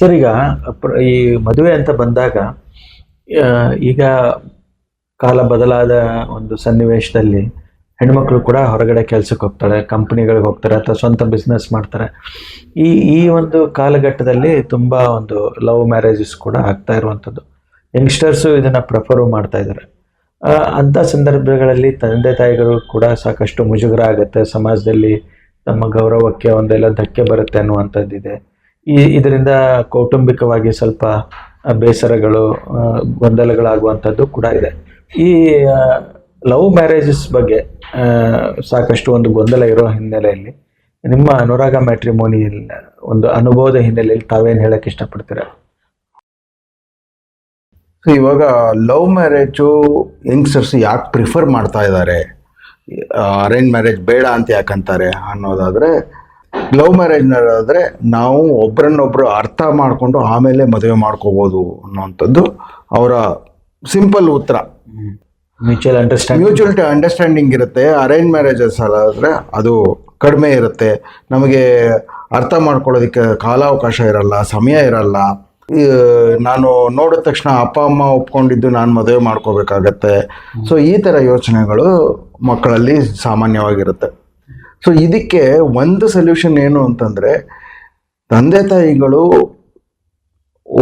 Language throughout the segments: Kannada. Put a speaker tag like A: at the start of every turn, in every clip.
A: ಸರ್, ಈಗ ಈ ಮದುವೆ ಅಂತ ಬಂದಾಗ ಈಗ ಕಾಲ ಬದಲಾದ ಒಂದು ಸನ್ನಿವೇಶದಲ್ಲಿ ಹೆಣ್ಮಕ್ಳು ಕೂಡ ಹೊರಗಡೆ ಕೆಲ್ಸಕ್ಕೆ ಹೋಗ್ತಾರೆ, ಕಂಪ್ನಿಗಳಿಗೆ ಹೋಗ್ತಾರೆ, ಅಥವಾ ಸ್ವಂತ ಬಿಸ್ನೆಸ್ ಮಾಡ್ತಾರೆ. ಈ ಈ ಒಂದು ಕಾಲಘಟ್ಟದಲ್ಲಿ ತುಂಬ ಒಂದು ಲವ್ ಮ್ಯಾರೇಜಸ್ ಕೂಡ ಆಗ್ತಾ ಇರುವಂಥದ್ದು. ಯಂಗ್ಸ್ಟರ್ಸು ಇದನ್ನು ಪ್ರಿಫರು ಮಾಡ್ತಾ ಇದ್ದಾರೆ. ಅಂಥ ಸಂದರ್ಭಗಳಲ್ಲಿ ತಂದೆ ತಾಯಿಗಳು ಕೂಡ ಸಾಕಷ್ಟು ಮುಜುಗರ ಆಗುತ್ತೆ. ಸಮಾಜದಲ್ಲಿ ತಮ್ಮ ಗೌರವಕ್ಕೆ ಒಂದೆಲ್ಲ ಧಕ್ಕೆ ಬರುತ್ತೆ ಅನ್ನುವಂಥದ್ದಿದೆ. ಈ ಇದರಿಂದ ಕೌಟುಂಬಿಕವಾಗಿ ಸ್ವಲ್ಪ ಬೇಸರಗಳು ಗೊಂದಲಗಳಾಗುವಂಥದ್ದು ಕೂಡ ಇದೆ. ಈ ಲವ್ ಮ್ಯಾರೇಜಸ್ ಬಗ್ಗೆ ಸಾಕಷ್ಟು ಒಂದು ಗೊಂದಲ ಇರೋ ಹಿನ್ನೆಲೆಯಲ್ಲಿ ನಿಮ್ಮ ಅನುರಾಗ ಮ್ಯಾಟ್ರಿಮೋನಿ ಒಂದು ಅನುಭವದ ಹಿನ್ನೆಲೆಯಲ್ಲಿ ತಾವೇನು ಹೇಳಕ್ಕೆ ಇಷ್ಟಪಡ್ತೀರ?
B: ಸೊ ಇವಾಗ ಲವ್ ಮ್ಯಾರೇಜು ಯಂಗ್ಸ್ಟರ್ಸ್ ಯಾಕೆ ಪ್ರಿಫರ್ ಮಾಡ್ತಾ ಇದ್ದಾರೆ? ಅರೇಂಜ್ ಮ್ಯಾರೇಜ್ ಬೇಡ ಅಂತ ಯಾಕಂತಾರೆ ಅನ್ನೋದಾದರೆ ಲವ್ ಮ್ಯಾರೇಜ್ನಲ್ಲಾದರೆ ನಾವು ಒಬ್ರನ್ನೊಬ್ರು ಅರ್ಥ ಮಾಡಿಕೊಂಡು ಆಮೇಲೆ ಮದುವೆ ಮಾಡ್ಕೋಬೋದು ಅನ್ನೋವಂಥದ್ದು ಅವರ ಸಿಂಪಲ್ ಉತ್ತರ.
A: ಮ್ಯೂಚುವಲ್ ಅಂಡರ್ಸ್ಟ್ಯಾಂಡ್
B: ಮ್ಯೂಚುವಲ್ ಅಂಡರ್ಸ್ಟ್ಯಾಂಡಿಂಗ್ ಇರುತ್ತೆ. ಅರೇಂಜ್ ಮ್ಯಾರೇಜಸ್ ಆದರೆ ಅದು ಕಡಿಮೆ ಇರುತ್ತೆ. ನಮಗೆ ಅರ್ಥ ಮಾಡ್ಕೊಳ್ಳೋದಕ್ಕೆ ಕಾಲಾವಕಾಶ ಇರಲ್ಲ ಸಮಯ ಇರಲ್ಲ. ನಾನು ನೋಡಿದ ತಕ್ಷಣ ಅಪ್ಪ ಅಮ್ಮ ಒಪ್ಕೊಂಡಿದ್ದು ನಾನು ಮದುವೆ ಮಾಡ್ಕೋಬೇಕಾಗತ್ತೆ. ಸೊ ಈ ಥರ ಯೋಚನೆಗಳು ಮಕ್ಕಳಲ್ಲಿ ಸಾಮಾನ್ಯವಾಗಿರುತ್ತೆ. ಸೊ ಇದಕ್ಕೆ ಒಂದು ಸೊಲ್ಯೂಷನ್ ಏನು ಅಂತಂದರೆ, ತಂದೆ ತಾಯಿಗಳು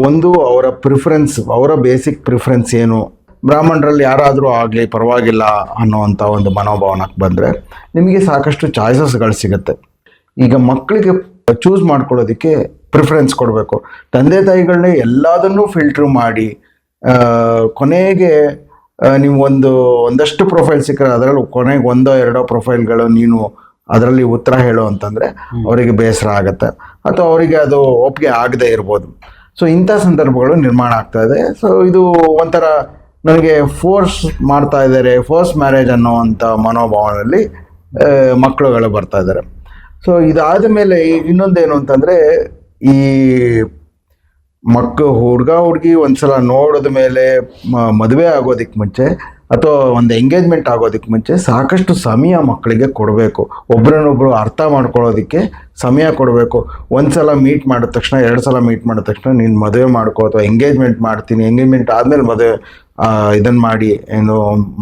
B: ಒಂದು ಅವರ ಪ್ರಿಫರೆನ್ಸ್ ಅವರ ಬೇಸಿಕ್ ಪ್ರಿಫರೆನ್ಸ್ ಏನು, ಬ್ರಾಹ್ಮಣರಲ್ಲಿ ಯಾರಾದರೂ ಆಗಲಿ ಪರವಾಗಿಲ್ಲ ಅನ್ನೋವಂಥ ಒಂದು ಮನೋಭಾವನಕ್ಕೆ ಬಂದರೆ, ನಿಮಗೆ ಸಾಕಷ್ಟು ಚಾಯ್ಸಸ್ಗಳು ಸಿಗುತ್ತೆ. ಈಗ ಮಕ್ಕಳಿಗೆ ಚೂಸ್ ಮಾಡ್ಕೊಳ್ಳೋದಕ್ಕೆ ಪ್ರಿಫರೆನ್ಸ್ ಕೊಡಬೇಕು. ತಂದೆ ತಾಯಿಗಳನ್ನೇ ಎಲ್ಲದನ್ನೂ ಫಿಲ್ಟ್ರ್ ಮಾಡಿ ಕೊನೆಗೆ ನೀವು ಒಂದು ಒಂದಷ್ಟು ಪ್ರೊಫೈಲ್ ಸಿಕ್ಕರೆ ಅದರಲ್ಲಿ ಕೊನೆಗೆ ಒಂದೋ ಎರಡೋ ಪ್ರೊಫೈಲ್ಗಳು ನೀನು ಅದರಲ್ಲಿ ಉತ್ತರ ಹೇಳು ಅಂತಂದರೆ ಅವರಿಗೆ ಬೇಸರ ಆಗುತ್ತೆ. ಅಥವಾ ಅವರಿಗೆ ಅದು ಒಪ್ಪಿಗೆ ಆಗದೆ ಇರ್ಬೋದು. ಸೊ ಇಂಥ ಸಂದರ್ಭಗಳು ನಿರ್ಮಾಣ ಆಗ್ತಾ ಇದೆ. ಸೊ ಇದು ಒಂಥರ ನನಗೆ ಫೋರ್ಸ್ ಮಾಡ್ತಾ ಇದ್ದಾರೆ ಫೋರ್ಸ್ ಮ್ಯಾರೇಜ್ ಅನ್ನೋವಂಥ ಮನೋಭಾವನೆಯಲ್ಲಿ ಮಕ್ಕಳುಗಳು ಬರ್ತಾ ಇದ್ದಾರೆ. ಸೊ ಇದಾದ ಮೇಲೆ ಇನ್ನೊಂದೇನು ಅಂತಂದರೆ ಈ ಮಕ್ಕ ಹುಡುಗ ಹುಡುಗಿ ಒಂದ್ಸಲ ನೋಡಿದ ಮೇಲೆ ಮದುವೆ ಆಗೋದಕ್ಕೆ ಮುಂಚೆ ಅಥವಾ ಒಂದು ಎಂಗೇಜ್ಮೆಂಟ್ ಆಗೋದಕ್ಕೆ ಮುಂಚೆ ಸಾಕಷ್ಟು ಸಮಯ ಮಕ್ಕಳಿಗೆ ಕೊಡಬೇಕು. ಒಬ್ರನ್ನೊಬ್ರು ಅರ್ಥ ಮಾಡ್ಕೊಳ್ಳೋದಕ್ಕೆ ಸಮಯ ಕೊಡಬೇಕು. ಒಂದು ಸಲ ಮೀಟ್ ಮಾಡಿದ ತಕ್ಷಣ ಎರಡು ಸಲ ಮೀಟ್ ಮಾಡಿದ ತಕ್ಷಣ ನೀನು ಮದುವೆ ಮಾಡ್ಕೋ ಅಥವಾ ಎಂಗೇಜ್ಮೆಂಟ್ ಮಾಡ್ತೀನಿ ಎಂಗೇಜ್ಮೆಂಟ್ ಆದಮೇಲೆ ಮದುವೆ ಇದನ್ನು ಮಾಡಿ ಏನು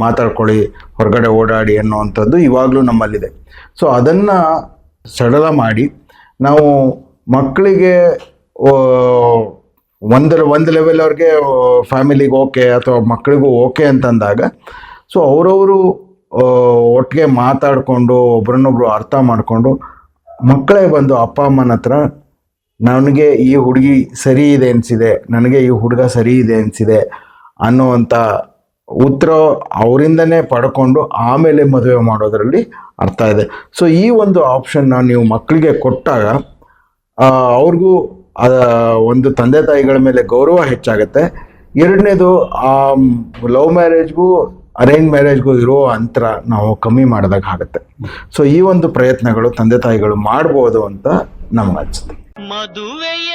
B: ಮಾತಾಡ್ಕೊಳ್ಳಿ, ಹೊರಗಡೆ ಓಡಾಡಿ ಅನ್ನೋವಂಥದ್ದು ಇವಾಗಲೂ ನಮ್ಮಲ್ಲಿದೆ. ಸೊ ಅದನ್ನು ಸಡಲ ಮಾಡಿ ನಾವು ಮಕ್ಕಳಿಗೆ ಒಂದು ಒಂದು ಲೆವೆಲ್ ಅವ್ರಿಗೆ ಫ್ಯಾಮಿಲಿಗೆ ಓಕೆ ಅಥವಾ ಮಕ್ಕಳಿಗೂ ಓಕೆ ಅಂತಂದಾಗ ಸೊ ಅವರವರು ಒಟ್ಟಿಗೆ ಮಾತಾಡಿಕೊಂಡು, ಒಬ್ರನ್ನೊಬ್ರು ಅರ್ಥ ಮಾಡಿಕೊಂಡು, ಮಕ್ಕಳೇ ಬಂದು ಅಪ್ಪ, ಅಮ್ಮನ ಹತ್ರ, ನನಗೆ ಈ ಹುಡುಗಿ ಸರಿ ಇದೆ ಅನಿಸಿದೆ, ನನಗೆ ಈ ಹುಡುಗ ಸರಿ ಇದೆ ಅನಿಸಿದೆ ಅನ್ನುವಂಥ ಉತ್ತರ ಅವರಿಂದನೇ ಪಡ್ಕೊಂಡು ಆಮೇಲೆ ಮದುವೆ ಮಾಡೋದರಲ್ಲಿ ಅರ್ಥ ಇದೆ. ಸೊ ಈ ಒಂದು ಆಪ್ಷನ್ನ ನೀವು ಮಕ್ಕಳಿಗೆ ಕೊಟ್ಟಾಗ ಅವ್ರಿಗೂ ಆ, ಒಂದು ತಂದೆ ತಾಯಿಗಳ ಮೇಲೆ ಗೌರವ ಹೆಚ್ಚಾಗುತ್ತೆ. ಎರಡನೇದು ಆ ಲವ್ ಮ್ಯಾರೇಜ್ಗೂ ಅರೇಂಜ್ ಮ್ಯಾರೇಜ್ಗೂ ಇರೋ ಅಂತರ ನಾವು ಕಮ್ಮಿ ಮಾಡಿದಾಗ ಆಗುತ್ತೆ. ಸೊ ಈ ಒಂದು ಪ್ರಯತ್ನಗಳು ತಂದೆ ತಾಯಿಗಳು ಮಾಡ್ಬೋದು ಅಂತ ನಮ್ಗೆ ಅನ್ಸುತ್ತೆ.
C: ಮದುವೆಯ